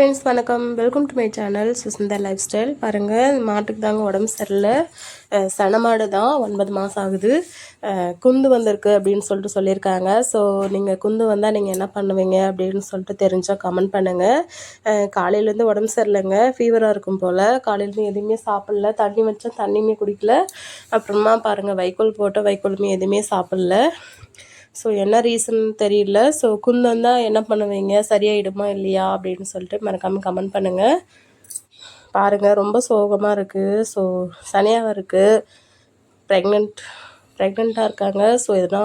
Friends வணக்கம். Welcome to my channel Susantha lifestyle பாருங்கள் மாட்டுக்கு தாங்க உடம்பு சரியில்லை. சனமாடு தான் ஒன்பது மாதம் ஆகுது. குந்து வந்திருக்கு அப்படின்னு சொல்லிட்டு சொல்லியிருக்காங்க. ஸோ நீங்கள் குந்து வந்தால் நீங்கள் என்ன பண்ணுவீங்க அப்படின்னு சொல்லிட்டு தெரிஞ்சால் கமெண்ட் பண்ணுங்கள் காலையிலேருந்து உடம்பு சரியில்லைங்க. ஃபீவராக இருக்கும் போல். காலையிலேருந்து எதுவுமே சாப்பிடல. தண்ணி வச்சா தண்ணியுமே குடிக்கல. அப்புறமா பாருங்கள் வைக்கோல் போட்டால் வைக்கோலுமே எதுவுமே சாப்பிடல. ஸோ என்ன ரீசன் தெரியல. ஸோ குந்தம் தான் என்ன பண்ணுவீங்க? சரியாயிடுமா இல்லையா? அப்படின்னு சொல்லிட்டு மறக்காமல் கமெண்ட் பண்ணுங்கள் பாருங்கள் ரொம்ப சோகமாக இருக்குது ஸோ சனியாக இருக்குது ப்ரெக்னென்ட் ப்ரெக்னெண்ட்டாக இருக்காங்க. ஸோ எதுனா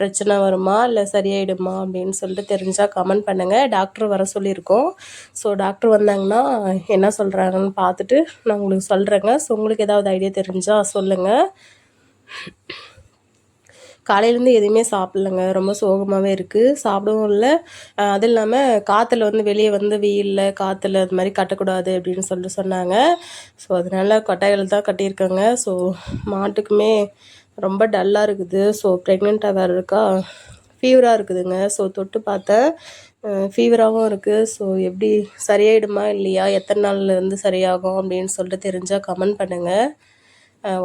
பிரச்சனை வருமா? இல்லை சரியாயிடுமா? அப்படின்னு சொல்லிட்டு தெரிஞ்சால் கமெண்ட் பண்ணுங்கள் டாக்டர் வர சொல்லியிருக்கோம். ஸோ டாக்டர் வந்தாங்கன்னா என்ன சொல்கிறாங்கன்னு பார்த்துட்டு நான் உங்களுக்கு சொல்கிறேங்க ஸோ உங்களுக்கு ஏதாவது ஐடியா தெரிஞ்சால் சொல்லுங்கள் காலையிலேருந்து எதுவுமே சாப்பிட்லங்க. ரொம்ப சோகமாகவே இருக்குது சாப்பிடவும் இல்லை. அது இல்லாமல் காற்றுல வந்து வெளியே வந்து வெயிலில் காற்றுல அது மாதிரி கட்டக்கூடாது அப்படின்னு சொல்லிட்டு சொன்னாங்க. ஸோ அதனால் கொட்டாய்கள் தான் கட்டியிருக்காங்க. ஸோ மாட்டுக்குமே ரொம்ப டல்லாக இருக்குது. ஸோ ப்ரெக்னெண்ட்டாக வேறு இருக்கா ஃபீவராக இருக்குதுங்க. ஸோ தொட்டு பார்த்தேன். ஃபீவராகவும் இருக்குது ஸோ எப்படி சரியாயிடுமா இல்லையா? எத்தனை நாளில் சரியாகும் அப்படின்னு சொல்லிட்டு தெரிஞ்சால் கமெண்ட் பண்ணுங்கள்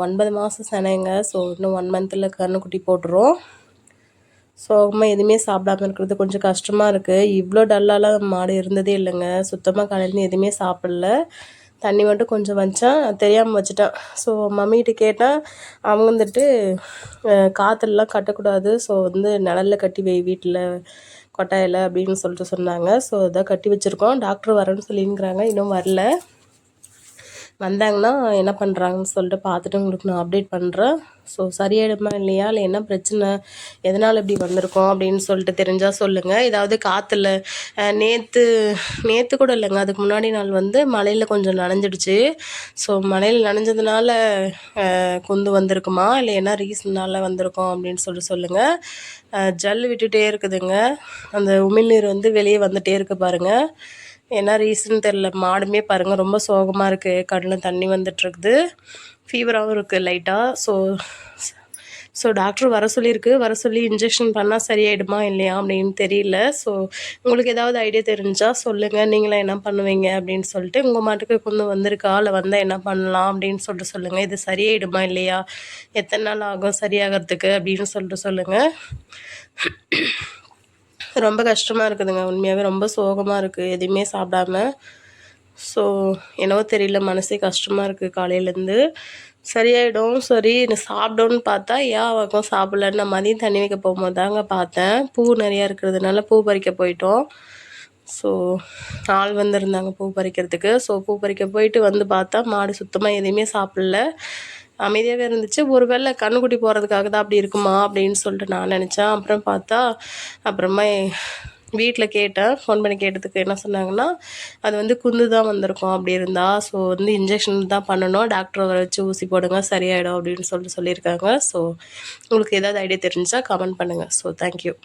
ஒன்பது மாதம் சனைங்க. ஸோ இன்னும் ஒன் மந்தில் கண்ணுக்குட்டி போட்டுரும். ஸோ அம்மா எதுவுமே சாப்பிடாம இருக்கிறது கொஞ்சம் கஷ்டமாக இருக்குது இவ்வளோ டல்லாலாம் மாடு இருந்ததே இல்லைங்க. சுத்தமாக காலையிலேருந்து எதுவுமே சாப்பிடல. தண்ணி மட்டும் கொஞ்சம் வச்சேன் தெரியாமல் வச்சுட்டான் ஸோ மம்மிகிட்ட கேட்டால் அவங்க வந்துட்டு காற்றுலாம் கட்டக்கூடாது. ஸோ வந்து நிழலில் கட்டி வை வீட்டில் கொட்டாயில் அப்படின்னு சொல்லிட்டு சொன்னாங்க. ஸோ இதை கட்டி வச்சுருக்கோம். டாக்டர் வரேன்னு சொல்லிங்கிறாங்க. இன்னும் வரல. வந்தாங்கன்னா என்ன பண்ணுறாங்கன்னு சொல்லிட்டு பார்த்துட்டு உங்களுக்கு நான் அப்டேட் பண்ணுறேன் ஸோ சரியாயிடுமா இல்லையா? இல்லை என்ன பிரச்சனை? எதனால் இப்படி வந்திருக்கோம் அப்படின்னு சொல்லிட்டு தெரிஞ்சால் சொல்லுங்கள் ஏதாவது காற்றுல நேற்று நேற்று கூட இல்லைங்க. அதுக்கு முன்னாடி நாள் வந்து மழையில் கொஞ்சம் நனைஞ்சிடுச்சு. ஸோ மழையில் நனைஞ்சதுனால குந்து வந்திருக்குமா? இல்லை என்ன ரீசனால் வந்திருக்கோம் அப்படின்னு சொல்லிட்டு சொல்லுங்கள் ஜல் விட்டுகிட்டே இருக்குதுங்க. அந்த உமிழ்நீர் வந்து வெளியே வந்துகிட்டே இருக்குது பாருங்கள் என்ன ரீசன் தெரில மாடுமே பாருங்கள் ரொம்ப சோகமாக இருக்குது கண்ணில் தண்ணி வந்துட்டுருக்குது. ஃபீவராகவும் இருக்குது லைட்டாக ஸோ ஸோ டாக்டர் வர சொல்லியிருக்கு. வர சொல்லி இன்ஜெக்ஷன் பண்ணால் சரியாயிடுமா இல்லையா அப்படின்னு தெரியல. ஸோ உங்களுக்கு ஏதாவது ஐடியா தெரிஞ்சால் சொல்லுங்கள் நீங்களாம் என்ன பண்ணுவீங்க அப்படின்னு சொல்லிட்டு உங்கள் மாட்டுக்கு கொண்டு வந்திருக்கா இல்லை வந்தால் என்ன பண்ணலாம் அப்படின்னு சொல்லிட்டு சொல்லுங்கள் இது சரியாயிடுமா இல்லையா? எத்தனை நாள் ஆகும் சரியாகிறதுக்கு அப்படின்னு சொல்லிட்டு சொல்லுங்கள் ரொம்ப கஷ்டமாக இருக்குதுங்க. உண்மையாகவே ரொம்ப சோகமாக இருக்குது எதுவுமே சாப்பிடாம. ஸோ என்னவோ தெரியல. மனசே கஷ்டமாக இருக்குது காலையிலேருந்து. சரியாயிடும். சரி சாப்பிடோன்னு பார்த்தா ஏன் அவக்கும் சாப்பிட்லன்னு நான் மதியம் தண்ணி வைக்க போகும்போது தாங்க பார்த்தேன். பூ நிறையா இருக்கிறதுனால பூ பறிக்க போயிட்டோம். ஸோ ஆள் வந்திருந்தாங்க பூ பறிக்கிறதுக்கு. ஸோ பூ பறிக்க போயிட்டு வந்து பார்த்தா மாடு சுத்தமாக எதுவுமே சாப்பிடல. அமைதியாகவே இருந்துச்சு. ஒரு வேளை கண்ணுக்குட்டி போகிறதுக்காக தான் அப்படி இருக்குமா அப்படின்னு சொல்லிட்டு நான் நினச்சேன். அப்புறம் பார்த்தா அப்புறமா வீட்டில் கேட்டேன். ஃபோன் பண்ணி கேட்டதுக்கு என்ன சொன்னாங்கன்னா அது வந்து குந்து தான் வந்திருக்கும் அப்படி இருந்தால் ஸோ வந்து இன்ஜெக்ஷன் தான் பண்ணணும். டாக்டரை வர வச்சு ஊசி போடுங்க சரியாயிடும் அப்படின்னு சொல்லிட்டு சொல்லியிருக்காங்க. ஸோ உங்களுக்கு ஏதாவது ஐடியா தெரிஞ்சால் கமெண்ட் பண்ணுங்கள் ஸோ தேங்க்யூ